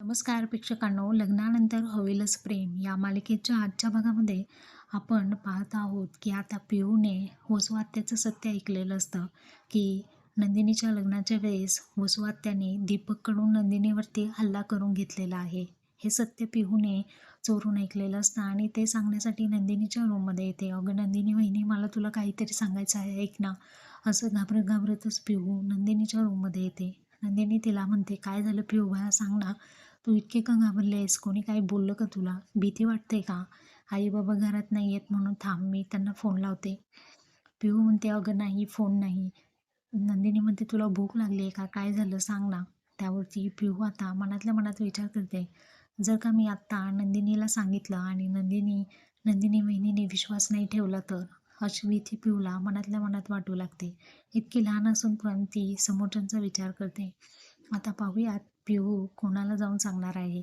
नमस्कार प्रेक्षकांनो. लग्नानंतर हवेलस प्रेम. या मालिकेच्या आजच्या भागामध्ये आपण पाहत आहोत की आता पियूने वसुआत्याचं सत्य ऐकलेलं असतं की नंदिनीच्या लग्नाच्या वेळेस वसुआत्याने दीपककडून नंदिनीवरती हल्ला करून घेतलेला आहे. हे सत्य पिहूने चोरून ऐकलेलं असतं आणि ते सांगण्यासाठी नंदिनीच्या रूममध्ये येते. अगं नंदिनी वहिनी मला तुला काहीतरी सांगायचं आहे. ऐक ना. असं घाबरत घाबरतच पिहू नंदिनीच्या रूममध्ये येते. नंदिनी तिला म्हणते काय झालं पिहू बाळा सांग ना. तू इतके का घाबरले आहेस? कोणी काही बोललं का तुला? भीती वाटते का? आई बाबा घरात नाही आहेत म्हणून थांब मी त्यांना फोन लावते. पिहू म्हणते अगं नाही फोन नाही. नंदिनी म्हणते तुला भूक लागली आहे का? काय झालं? सांग ना. त्यावरती पिहू आता मनातल्या मनात विचार करते. जर का मी आत्ता नंदिनीला सांगितलं आणि नंदिनी नंदिनी वहिनीने विश्वास नाही ठेवला तर? अशी भीती पिऊला मनातल्या मनात वाटू लागते. इतकी लहान असून पण ती समोरच्यांचा विचार करते. आता पाहूयात पिहू कोणाला जाऊन सांगणार आहे?